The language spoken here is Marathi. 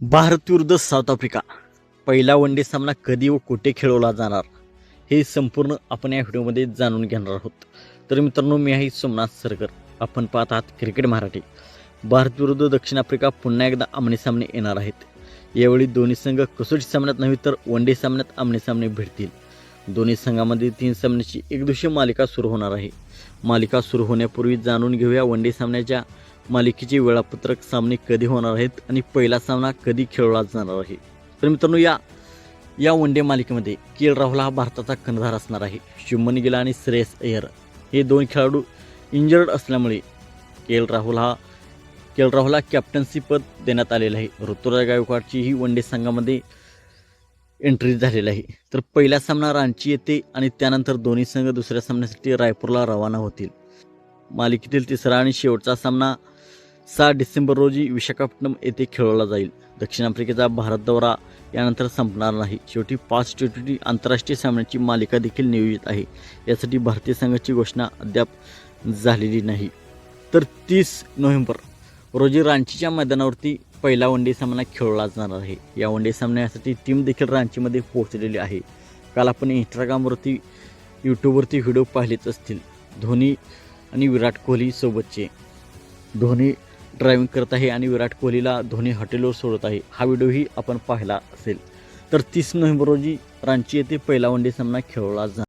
भारत विरुद्ध साऊथ आफ्रिका. पहिला वन डे सामना कधी व कुठे खेळवला जाणार हे संपूर्ण आपण या व्हिडिओमध्ये जाणून घेणार आहोत. तर मित्रांनो मी आहे सोमनाथ सरकर. आपण पाहत आहात क्रिकेट मराठी. भारत विरुद्ध दक्षिण आफ्रिका पुन्हा एकदा आमने सामने येणार आहेत. यावेळी दोन्ही संघ कसोटी सामन्यात नव्हे तर वन डे सामन्यात आमने सामने भेटतील. दोन्ही संघामध्ये तीन सामन्याची एकदिवसीय मालिका सुरू होणार आहे. मालिका सुरू होण्यापूर्वी जाणून घेऊया वन डे सामन्याच्या मालिकेचे वेळापत्रक सामने कधी होणार आहेत आणि पहिला सामना कधी खेळला जाणार आहे? तर मित्रांनो या या वन डे मालिकेमध्ये के एल राहुल हा भारताचा कर्णधार असणार आहे. शुभमन गिल आणि श्रेयस अय्यर हे दोन खेळाडू इंजर्ड असल्यामुळे के एल राहुल हा के एल राहुलला कॅप्टन्सी पद देण्यात आलेलं आहे. ऋतुराज गायकवाडची ही वन डे संघामध्ये एंट्री झालेली आहे. तर पहिला सामना रांची येते आणि त्यानंतर दोन्ही संघ दुसऱ्या सामन्यासाठी रायपूरला रवाना होतील. मालिकेतील तिसरा आणि शेवटचा सामना सहा डिसेंबर रोजी विशाखापट्टणम येथे खेळवला जाईल. दक्षिण आफ्रिकेचा भारत दौरा यानंतर संपणार नाही. शेवटी पाच टी ट्वेंटी आंतरराष्ट्रीय सामन्याची मालिका देखील नियोजित आहे. यासाठी भारतीय संघाची घोषणा अद्याप झालेली नाही. तर तीस नोव्हेंबर रोजी रांचीच्या मैदानावरती पहिला वनडे सामना खेळला जाणार आहे. या वनडे सामन्यासाठी टीम देखील रांचीमध्ये पोहोचलेली आहे. काल आपण इंस्टाग्रामवरती यूट्यूबवरती व्हिडिओ पाहिलेच असतील. धोनी आणि विराट कोहली सोबतचे. धोनी ड्रायव्हिंग करत आहे आणि विराट कोहलीला धोनी हॉटेलवर सोडत आहे. हा व्हिडिओही आपण पाहिला असेल. तर तीस नोव्हेंबर रोजी रांची येथे पहिला वनडे सामना खेळवला जा